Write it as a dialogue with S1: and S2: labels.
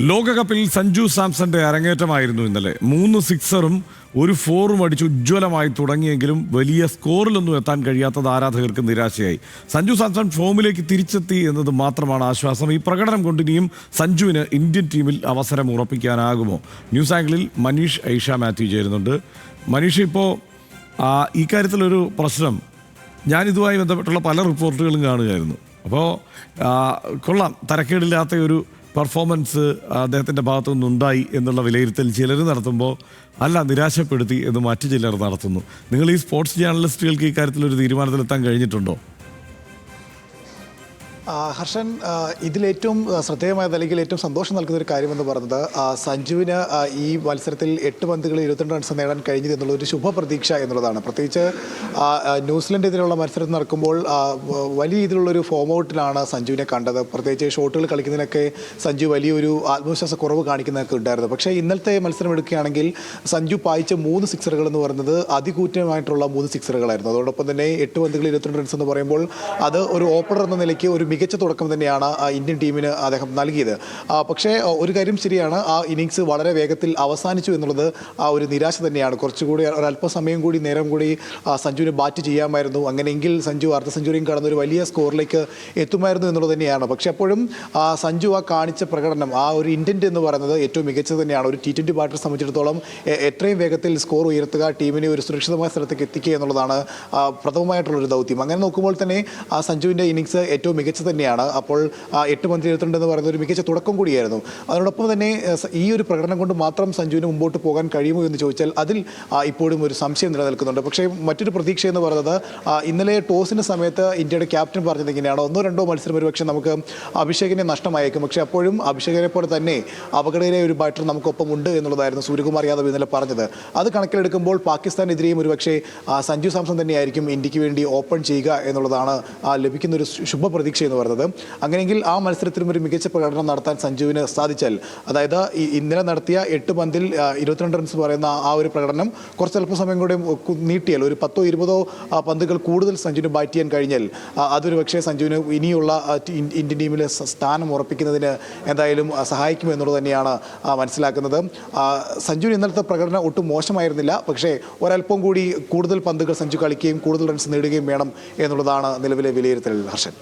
S1: ലോകകപ്പിൽ സഞ്ജു സാംസന്റെ അരങ്ങേറ്റമായിരുന്നു ഇന്നലെ. മൂന്ന് സിക്സറും ഒരു ഫോറും അടിച്ച് ഉജ്ജ്വലമായി തുടങ്ങിയെങ്കിലും വലിയ സ്കോറിലൊന്നും എത്താൻ കഴിയാത്തത് ആരാധകർക്ക് നിരാശയായി. സഞ്ജു സാംസൺ ഫോമിലേക്ക് തിരിച്ചെത്തി എന്നത് മാത്രമാണ് ആശ്വാസം. ഈ പ്രകടനം കൊണ്ട് ഇനിയും സഞ്ജുവിന് ഇന്ത്യൻ ടീമിൽ അവസരം ഉറപ്പിക്കാനാകുമോ? ന്യൂസ് ആംഗിളിൽ മനീഷ് ഐഷ മാത്യു ചേരുന്നുണ്ട്. മനീഷ് ഇപ്പോൾ ഈ കാര്യത്തിലൊരു പ്രശ്നം. ഞാൻ ഇതുമായി ബന്ധപ്പെട്ടുള്ള പല റിപ്പോർട്ടുകളും കാണുകയായിരുന്നു. അപ്പോൾ കൊള്ളാം. തരക്കേടില്ലാത്ത ഒരു പെർഫോമൻസ് അദ്ദേഹത്തിന്റെ ഭാഗത്തു നിന്നുണ്ടായി എന്നുള്ള വിലയിരുത്തൽ ചിലർ നടത്തുമ്പോൾ അല്ല നിരാശപ്പെടുത്തി എന്ന് മറ്റു ചിലർ നടത്തുന്നു. നിങ്ങൾ ഈ സ്പോർട്സ് ജേർണലിസ്റ്റുകൾക്ക് ഇക്കാര്യത്തിൽ ഒരു തീരുമാനത്തിലെത്താൻ കഴിഞ്ഞിട്ടുണ്ടോ?
S2: ഹർഷൻ ഇതിലേറ്റവും ശ്രദ്ധേയമായത് അല്ലെങ്കിൽ ഏറ്റവും സന്തോഷം നൽകുന്ന ഒരു കാര്യമെന്ന് പറഞ്ഞത് സഞ്ജുവിന് ഈ മത്സരത്തിൽ എട്ട് പന്തുകളിൽ ഇരുപത്തിരണ്ട് റൺസ് നേടാൻ കഴിഞ്ഞത് എന്നുള്ള ഒരു ശുഭപ്രതീക്ഷ എന്നുള്ളതാണ് പ്രത്യേകിച്ച് ന്യൂസിലൻഡിനെതിരെയുള്ള മത്സരം നടക്കുമ്പോൾ വലിയ രീതിയിലുള്ളൊരു ഫോം ഔട്ടിലാണ് സഞ്ജുവിനെ കണ്ടത്. പ്രത്യേകിച്ച് ഷോട്ടുകൾ കളിക്കുന്നതിനൊക്കെ സഞ്ജു വലിയൊരു ആത്മവിശ്വാസ കുറവ് കാണിക്കുന്നതൊക്കെ ഉണ്ടായിരുന്നു. പക്ഷേ ഇന്നലത്തെ മത്സരം എടുക്കുകയാണെങ്കിൽ സഞ്ജു പായിച്ച മൂന്ന് സിക്സറുകൾ എന്ന് പറയുന്നത് അതികൂറ്റമായിട്ടുള്ള മൂന്ന് സിക്സറുകളായിരുന്നു അതോടൊപ്പം തന്നെ എട്ട് പന്തുകളിൽ ഇരുപത്തിരണ്ട് റൺസ് എന്ന് പറയുമ്പോൾ അത് ഒരു ഓപ്പണർ എന്ന നിലയ്ക്ക് ഒരു മികച്ച തുടക്കം തന്നെയാണ് ഇന്ത്യൻ ടീമിന് അദ്ദേഹം നൽകിയത്. പക്ഷേ ഒരു കാര്യം ശരിയാണ് ആ ഇന്നിങ്സ് വളരെ വേഗത്തിൽ അവസാനിച്ചു എന്നുള്ളത് ആ ഒരു നിരാശ തന്നെയാണ്. കുറച്ചുകൂടി ഒരല്പസമയം കൂടി നേരം കൂടി സഞ്ജുവിന് ബാറ്റ് ചെയ്യാമായിരുന്നു. അങ്ങനെയെങ്കിൽ സഞ്ജു അർദ്ധ സെഞ്ചുറിയും കടന്ന ഒരു വലിയ സ്കോറിലേക്ക് എത്തുമായിരുന്നു എന്നുള്ളത് തന്നെയാണ്. പക്ഷേ അപ്പോഴും സഞ്ജു ആ കാണിച്ച പ്രകടനം ആ ഒരു ഇന്റന്റ് എന്ന് പറയുന്നത് ഏറ്റവും മികച്ചത് തന്നെയാണ്. ഒരു ടി ട്വന്റി ബാറ്ററെ സംബന്ധിച്ചിടത്തോളം എത്രയും വേഗത്തിൽ സ്കോർ ഉയർത്തുക ടീമിനെ ഒരു സുരക്ഷിതമായ സ്ഥലത്തേക്ക് എത്തിക്കുക എന്നുള്ളതാണ് പ്രഥമമായിട്ടുള്ളൊരു ദൗത്യം. അങ്ങനെ നോക്കുമ്പോൾ തന്നെ ആ സഞ്ജുവിന്റെ ഇന്നിങ്സ് ഏറ്റവും മികച്ചത് തന്നെയാണ്. അപ്പോൾ എട്ട് പന്ത് ഇരുപത്തിരണ്ട് എന്ന് പറയുന്ന ഒരു മികച്ച തുടക്കം കൂടിയായിരുന്നു. അതോടൊപ്പം തന്നെ ഈ ഒരു പ്രകടനം കൊണ്ട് മാത്രം സഞ്ജുവിന് മുമ്പോട്ട് പോകാൻ കഴിയുമോ എന്ന് ചോദിച്ചാൽ അതിൽ ഇപ്പോഴും ഒരു സംശയം നിലനിൽക്കുന്നുണ്ട്. പക്ഷേ മറ്റൊരു പ്രതീക്ഷ എന്ന് പറയുന്നത് ഇന്നലെ ടോസിന്റെ സമയത്ത് ഇന്ത്യയുടെ ക്യാപ്റ്റൻ പറഞ്ഞത് ഇങ്ങനെയാണ്. ഒന്നോ രണ്ടോ മത്സരം ഒരുപക്ഷെ നമുക്ക് അഭിഷേകിനെ നഷ്ടമായേക്കും. പക്ഷേ അപ്പോഴും അഭിഷേകിനെ പോലെ തന്നെ അപകടയിലെ ഒരു ബാറ്റർ നമുക്കൊപ്പം ഉണ്ട് എന്നുള്ളതായിരുന്നു സൂര്യകുമാർ യാദവ് ഇന്നലെ പറഞ്ഞത്. അത് കണക്കിലെടുക്കുമ്പോൾ പാകിസ്ഥാനെതിരെയും ഒരുപക്ഷെ സഞ്ജു സാംസൺ തന്നെയായിരിക്കും ഇന്ത്യയ്ക്ക് വേണ്ടി ഓപ്പൺ ചെയ്യുക എന്നുള്ളതാണ് ലഭിക്കുന്ന ഒരു ശുഭ പ്രതീക്ഷ എന്ന് പറയുന്നത്. അങ്ങനെയെങ്കിൽ ആ മത്സരത്തിലും ഒരു മികച്ച പ്രകടനം നടത്താൻ സഞ്ജുവിന് സാധിച്ചാൽ അതായത് ഇന്നലെ നടത്തിയ എട്ട് പന്തിൽ ഇരുപത്തിരണ്ട് റൺസ് പറയുന്ന ആ ഒരു പ്രകടനം കുറച്ച് അല്പസമയം കൂടെ നീട്ടിയാൽ ഒരു പത്തോ ഇരുപതോ പന്തുകൾ കൂടുതൽ സഞ്ജുവിന് ബാറ്റ് ചെയ്യാൻ കഴിഞ്ഞാൽ അതൊരു പക്ഷേ സഞ്ജുവിന് ഇനിയുള്ള ഇന്ത്യൻ ടീമിലെ സ്ഥാനം ഉറപ്പിക്കുന്നതിന് എന്തായാലും സഹായിക്കും എന്നുള്ളത് തന്നെയാണ് മനസ്സിലാക്കുന്നത്. സഞ്ജുവിന് ഇന്നലത്തെ പ്രകടനം ഒട്ടും മോശമായിരുന്നില്ല. പക്ഷേ ഒരല്പം കൂടി കൂടുതൽ പന്തുകൾ സഞ്ജു കളിക്കുകയും കൂടുതൽ റൺസ് നേടുകയും വേണം എന്നുള്ളതാണ് നിലവിലെ വിലയിരുത്തൽ ഹർഷൻ.